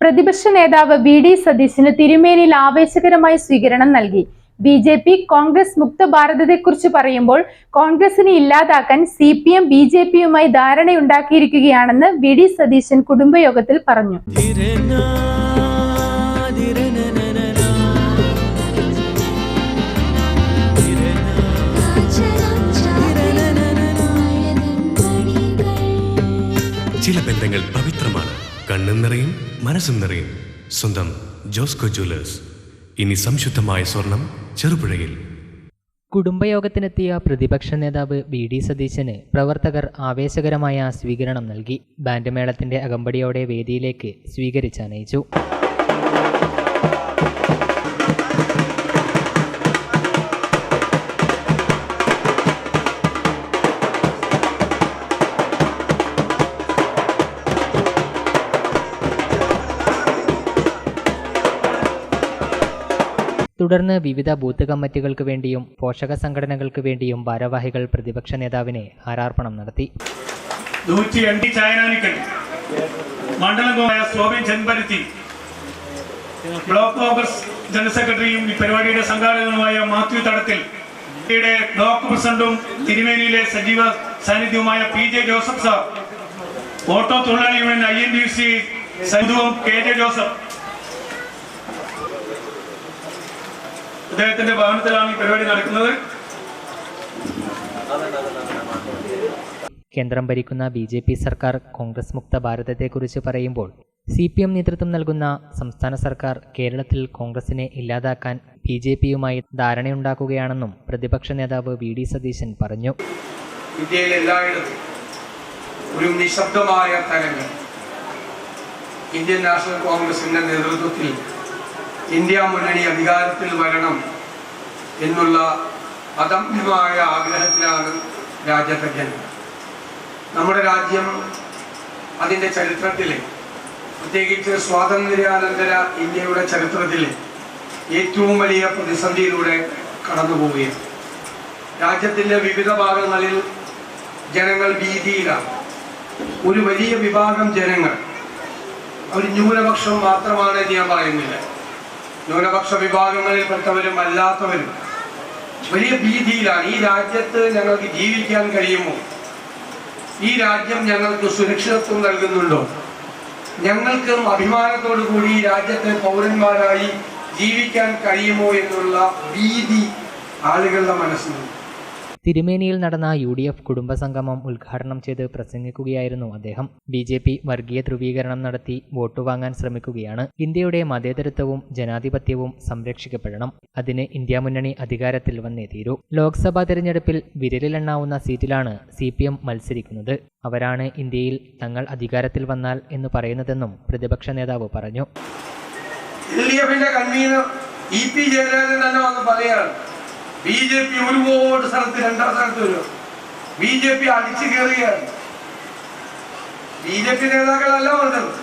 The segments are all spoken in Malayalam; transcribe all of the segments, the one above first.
പ്രതിപക്ഷ നേതാവ് വി ഡി സതീശന് തിരുമേനിയിൽ ആവേശകരമായ സ്വീകരണം നൽകി. ബി ജെ പി കോൺഗ്രസ് മുക്ത ഭാരതത്തെക്കുറിച്ച് പറയുമ്പോൾ കോൺഗ്രസിനെ ഇല്ലാതാക്കാൻ C P M B J പിയുമായി ധാരണയുണ്ടാക്കിയിരിക്കുകയാണെന്ന് വി ഡി സതീശൻ കുടുംബയോഗത്തിൽ പറഞ്ഞു. ചില ബന്ധങ്ങൾ പവിത്രമാണ്. കണ്ണും നിറയും മനസ്സും നിറയും. സ്വന്തം ജോസ്കോ ജ്വല്ലേഴ്സ്. ഇനി സംശുദ്ധമായ സ്വർണം ചെറുപുഴയിൽ. കുടുംബയോഗത്തിനെത്തിയ പ്രതിപക്ഷ നേതാവ് വി ഡി സതീശന് പ്രവർത്തകർ ആവേശകരമായ സ്വീകരണം നൽകി. ബാൻഡ് മേളത്തിന്റെ അകമ്പടിയോടെ വേദിയിലേക്ക് സ്വീകരിച്ചനയിച്ചു തുടർന്ന് വിവിധ ബൂത്ത് കമ്മിറ്റികൾക്ക് വേണ്ടിയും പോഷക സംഘടനകൾക്ക് വേണ്ടിയും ഭാരവാഹികൾ പ്രതിപക്ഷ നേതാവിനെ ഹാരാർപ്പണം നടത്തി. ബ്ലോക്ക് കോൺഗ്രസ് ജനറൽ സെക്രട്ടറിയും ഈ പരിപാടിയുടെ സംഘാടകനുമായ മാത്യു തടത്തിൽ. ബ്ലോക്ക് പ്രസിഡന്റും തിരുമേനിയിലെ സജീവ സാന്നിധ്യവുമായ P J Joseph sir. Auto തൊഴിലാളി union I N D C സൈദുവും K J Joseph. അദ്ദേഹത്തിന്റെ ഭവനത്തിലാണ് ഈ പരിപാടി നടക്കുന്നത്. കേന്ദ്രം ഭരിക്കുന്ന ബി ജെ പി സർക്കാർ കോൺഗ്രസ് മുക്ത ഭാരതത്തെക്കുറിച്ച് പറയുമ്പോൾ സി പി എം നേതൃത്വം നൽകുന്ന സംസ്ഥാന സർക്കാർ കേരളത്തിൽ കോൺഗ്രസിനെ ഇല്ലാതാക്കാൻ ബി ജെ പിയുമായി ധാരണയുണ്ടാക്കുകയാണെന്നും പ്രതിപക്ഷ നേതാവ് വി ഡി സതീശൻ പറഞ്ഞു. ഇന്ത്യയിൽ എല്ലായിടത്തും ഒരു നിശബ്ദമായ തരംഗം ഇന്ത്യൻ നാഷണൽ കോൺഗ്രസിന്റെ നേതൃത്വത്തിൽ ഇന്ത്യ മുന്നണി അധികാരത്തിൽ വരണം എന്നുള്ള അദമ്യമായ ആഗ്രഹത്തിലാണ് രാജ്യത്തെ നമ്മുടെ രാജ്യം അതിന്റെ ചരിത്രത്തിൽ പ്രത്യേകിച്ച് സ്വാതന്ത്ര്യാനന്തര ഇന്ത്യയുടെ ചരിത്രത്തിൽ ഏറ്റവും വലിയ പ്രതിസന്ധിയിലൂടെ കടന്നുപോവുകയാണ് രാജ്യത്തിന്റെ വിവിധ ഭാഗങ്ങളിൽ ജനങ്ങൾ ഭീതിയിലാണ്. ഒരു വലിയ വിഭാഗം ജനങ്ങൾ ഒരു ന്യൂനപക്ഷം മാത്രമാണ് ഞാൻ പറയുന്നില്ല. ന്യൂനപക്ഷ വിഭാഗങ്ങളിൽപ്പെട്ടവരും അല്ലാത്തവരും വലിയ ഭീതിയിലാണ്. ഈ രാജ്യത്ത് ഞങ്ങൾക്ക് ജീവിക്കാൻ കഴിയുമോ? ഈ രാജ്യം ഞങ്ങൾക്ക് സുരക്ഷിതത്വം നൽകുന്നുണ്ടോ? ഞങ്ങൾക്കും അഭിമാനത്തോടു കൂടി ഈ രാജ്യത്തെ പൗരന്മാരായി ജീവിക്കാൻ കഴിയുമോ എന്നുള്ള ഭീതി ആളുകളുടെ മനസ്സിലുണ്ട്. തിരുമേനിയിൽ നടന്ന യു ഡി എഫ് കുടുംബസംഗമം ഉദ്ഘാടനം ചെയ്ത് പ്രസംഗിക്കുകയായിരുന്നു അദ്ദേഹം. ബി ജെ പി വർഗീയ ധ്രുവീകരണം നടത്തി വോട്ട് വാങ്ങാൻ ശ്രമിക്കുകയാണ്. ഇന്ത്യയുടെ മതേതരത്വവും ജനാധിപത്യവും സംരക്ഷിക്കപ്പെടണം. അതിന് ഇന്ത്യ മുന്നണി അധികാരത്തിൽ വന്നേ തീരൂ. ലോക്സഭാ തെരഞ്ഞെടുപ്പിൽ വിരലിലെണ്ണാവുന്ന സീറ്റിലാണ് സി പി എം മത്സരിക്കുന്നത്. അവരാണ് ഇന്ത്യയിൽ തങ്ങൾ അധികാരത്തിൽ വന്നാൽ എന്ന് പറയുന്നതെന്നും പ്രതിപക്ഷ നേതാവ് പറഞ്ഞു. എൽ ഡി എഫിന്റെ കൺവീനർ ഇ പി ജയരാജൻ തന്നെ വന്ന് പറയാണ് ബി ജെ പി ഒരുപാട് സ്ഥലത്ത് രണ്ടാം സ്ഥലത്ത് വരും. ബി ജെ പി അടിച്ചു കയറുകയാണ്. ബി ജെ പി നേതാക്കളല്ല പറഞ്ഞത്.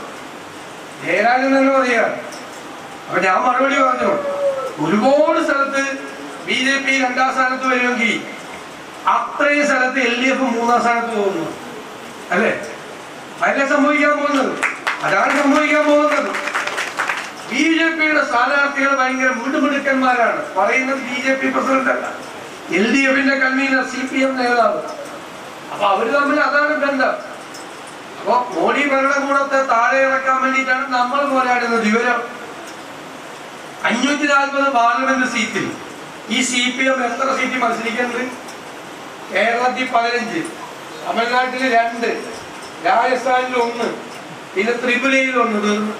ജയരാജൻ തന്നെ അപ്പൊ ഞാൻ മറുപടി പറഞ്ഞു. ഒരുപാട് സ്ഥലത്ത് ബി ജെ പി രണ്ടാം സ്ഥാനത്ത് വരുമെങ്കിൽ അത്രയും സ്ഥലത്ത് എൽ ഡി എഫ് മൂന്നാം സ്ഥാനത്ത് പോകുന്നു. അല്ലേ? അതല്ലേ സംഭവിക്കാൻ പോകുന്നത്. അതാണ് സംഭവിക്കാൻ പോകുന്നത്. ബി ജെ പിയുടെ സ്ഥാനാർത്ഥികൾ ഭയങ്കര മുടുമിടുക്കന്മാരാണ്. പറയുന്നത് ബി ജെ പി പ്രസിഡന്റ് അല്ല. എൽ ഡി എഫിന്റെ കൺവീനർ സി പി എം നേതാവ്. അപ്പൊ അവർ തമ്മിൽ അതാണ് ബന്ധം. അപ്പൊ മോഡി ഭരണകൂടത്തെ താഴെ ഇറക്കാൻ വേണ്ടിയിട്ടാണ് നമ്മൾ പോരാടുന്നത് വിവരം. അഞ്ഞൂറ്റി നാൽപ്പത് പാർലമെന്റ് സീറ്റിൽ ഈ സി പി എം എത്ര സീറ്റ് മത്സരിക്കുന്നത് കേരളത്തിൽ പതിനഞ്ച് തമിഴ്നാട്ടിൽ രണ്ട് രാജസ്ഥാനിൽ ഒന്ന് പിന്നെ ത്രിപുരയിൽ ഒന്ന് തീർന്നു.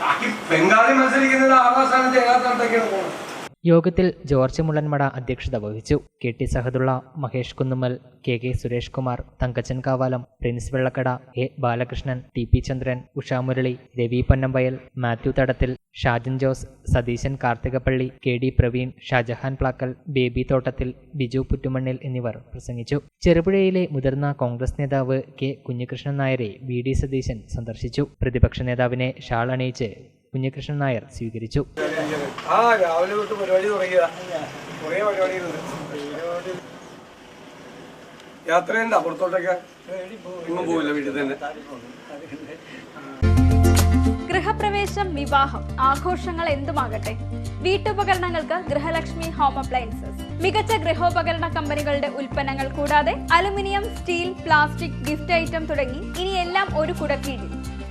ബാക്കി ബംഗാളി മത്സരിക്കുന്നത് ആറാം സ്ഥാനത്ത് ഏഴാം സ്ഥാനത്തൊക്കെയാണ് പോകുന്നത് യോഗത്തിൽ ജോർജ് മുള്ളൻമട അധ്യക്ഷത വഹിച്ചു. K T Sahadulla Mahesh Kunnummal K K Suresh Kumar Thankachan Kavalam Prince Vellakkada A Balakrishnan T P Chandran Ushamurali Ravi Ponnambayal Mathew Thadathil Shajan Jose Satheesan Karthikappally K D Praveen Shajahan Plakkal Baby Thottathil Biju Puttumannil എന്നിവർ പ്രസംഗിച്ചു. ചെറുപുഴയിലെ മുതിർന്ന കോൺഗ്രസ് നേതാവ് കെ കുഞ്ഞികൃഷ്ണൻ നായരെ വി ഡി സതീശൻ സന്ദർശിച്ചു. പ്രതിപക്ഷ നേതാവിനെ ഷാൾ അണിയിച്ച് കുഞ്ഞികൃഷ്ണൻ നായർ സ്വീകരിച്ചു. ആ രാവിലെ തൊട്ട് പരിപാടി തുടങ്ങിയതാ. കുറേ പരിപാടികളുണ്ട് യാത്രയുണ്ട്. അപ്പുറത്തോട്ടൊക്കെ എങ്ങും പോവില്ല വീട്ടിൽ തന്നെ. ഗൃഹപ്രവേശ വിവാഹം ആഘോഷങ്ങൾ എന്തുമാകട്ടെ? വീട്ടുപകരണങ്ങൾക്ക് ഗൃഹലക്ഷ്മി ഹോം അപ്ലയൻസസ്. മികച്ച ഗൃഹോപകരണ കമ്പനികളുടെ ഉൽപ്പന്നങ്ങൾ കൂടാതെ aluminium steel plastic gift item തുടങ്ങി ഇനിയെല്ലാം ഒരു കുടക്കീഴിൽ.